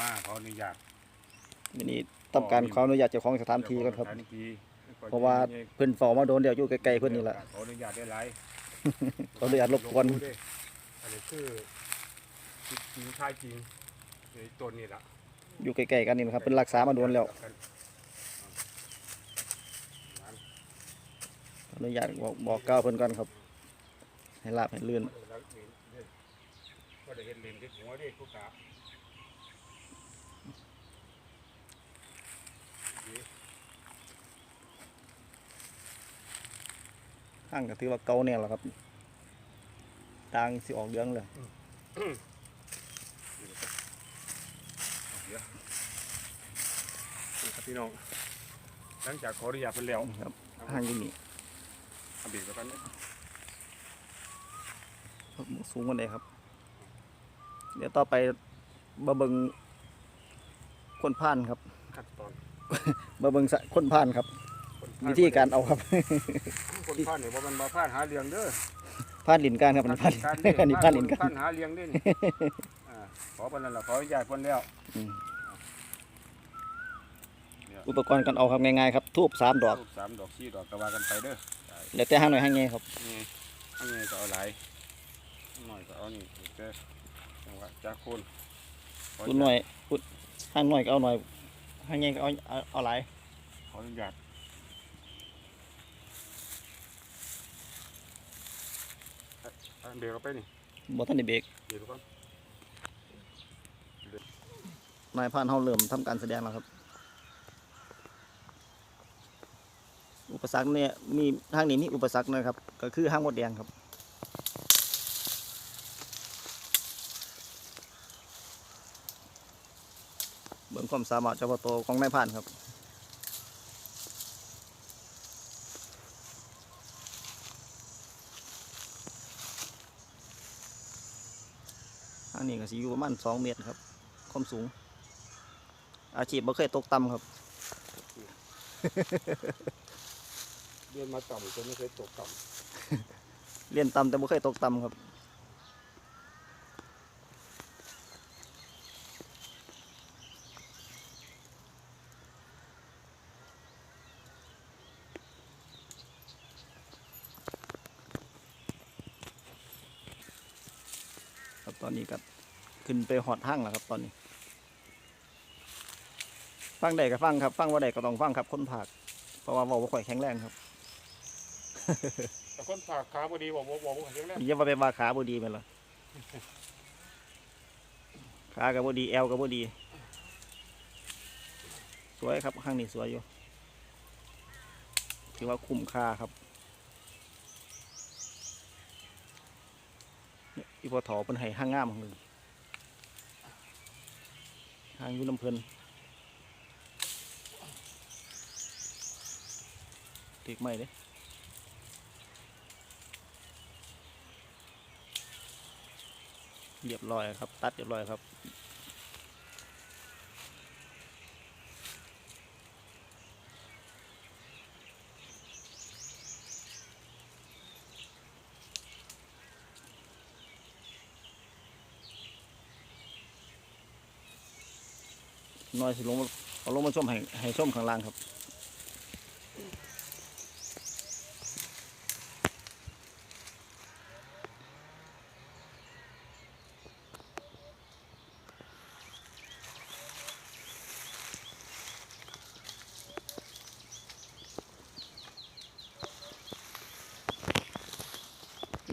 มาเขาอนุญาตวันนี้ต้องการขออนุญาตเจ้าของสถานที่ก่อนครับ สถานที่เพราะว่าเพิ่นเฝ้ามาโดนเดี๋ยวอยู่ใกล้ๆเพิ่นนี่แหละขออนุญาตได้หลายขออนุญาตรบกวน อันนี้คือจริงชายจริงในต้นนี่ล่ะอยู่ใกล้ๆกันนี่นะครับเพิ่นรักษามาโดนแล้วขออนุญาตบอกบอกกล่าวเพิ่นก่อนครับ ให้ลาบให้ลื่น ก็ได้เห็นเลนที่หัวเด็กผู้กา ข้างก็ถือว่าเก่าเนี่ยแหละครับตางสิออกเดืองเลยนี่ครับพี่น้อง หลังจากขออนุญาตเพิ่นแล้วนี่ครับห้างอยู่นี่เอาเบรกไปกันนะสูงกว่านี้ครับ เดี๋ยวต่อไปมาเบิงคนผ่านครับขั้นตอนมาเบิงสะคนผ่านครับคนพลดวิธีการเอาครับ คนพลาดเนี่ยว่ามันมาพลาดหาเลี้ยงเด้อผ่านลินการครับอันนี้ผ่านการอันนี้ผ่านลินการพลาดหาเลี้ยงเด้อนี่อ่าขอเพิ่นนั่นล่ะขออนุญาตเพิ่นแล้วอืมเนี่ยอุปกรณ์การเอาครับง่ายๆครับทูบสามดอกลูสามดอกสี่ดอกก็ว่ากันไปเด้อแล้วแต่ห้างหน่อยห้างไงครับนี่อันนี้ก็เอาหลายหน่อยก็เอานี่เด้อจังหวะจากคนขอคุณหน่อยคุณห้างหน่อยก็เอาหน่อยห้างไงก็เอาเอาเอาหลายขออนุญาตอะอะ เบรกเอาไปนี่บ่ทันได้เบรกเบรกก่อนนายผ่านเฮาเริ่มทำการแสดงแล้วครับ อุปสรรคเนี่ยมีทางนี้มีอุปสรรคนะครับ ก็คือห้างมดแดงครับเบิ่งความสามารถเฉพาะตัวของนายผ่านครับ ทางนี้ก็สิอยู่ประมาณสองเมตรครับ ความสูง อาชีพบ่เคยตกต่ำครับ เรียนมาต่ำจนไม่เคยตกต่เรียนต่ำแต่บ่เคยตกต่ำครับ ตอนนี้ก็ขึ้นไปหอดห้างแล้วครับ ตอนนี้ ฟังได้ก็ฟังครับฟังว่าได้ก็ต้องฟังครับคนผากเพราะว่าเว้าบ่ค่อยแข็งแรงครับำแต่คนฝากขาพอดีบอกบอกบอกบอกเรื่องแรกอย่าว่าไปว่าขาบ่ดีแม่นล่ะขาก็บ่ดีแอวก็บ่ดี สวยครับข้างนี้สวยอยู่ถือว่าคุ้มค่าครับ ที่พอถอเป็นไห้ห้างงามของหนึ่งห้างยุ่น้ำเพลินติกไม่เด้เรียบร้อยครับ ตัดเรียบร้อยครับ น้อยสิลงมาเอาลงมาชมให้ให้ชมข้างล่างครับ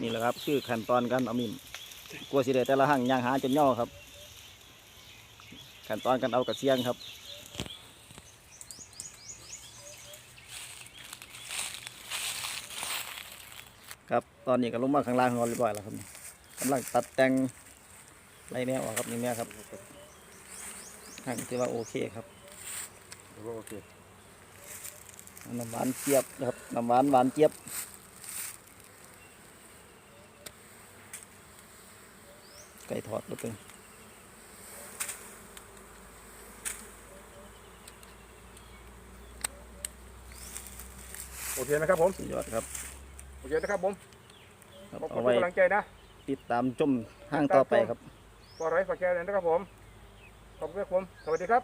นี่แหละครับ คือขั้นตอนการเอามิมกลัวสิได้แต่ละหั่งย่างหาจนย่อครับ ขั้นตอนการเอากระเทียงครับครับตอนนี้ก็ลงมาข้างล่างของเราเรียบร้อยแล้วครับกำลังตัดแต่งไรแนวออกครับนี่แม่ครับห่างที่ว่าโอเคครับโอเคน้ำหวานเจี๊ยบนะครับน้ำหวานหวานเจี๊ยบไก่ทอดก็เป็น โอเคนะครับผมสุดยอดครับ โอเคนะครับผมครับขอบคุเอาณไว้ทุกกำลังใจนะติดตามชมห้างต่อไปครับ ก็ไร้ฝากแชร์เลยนะครับผม ขอบคุณครับผม สวัสดีครับ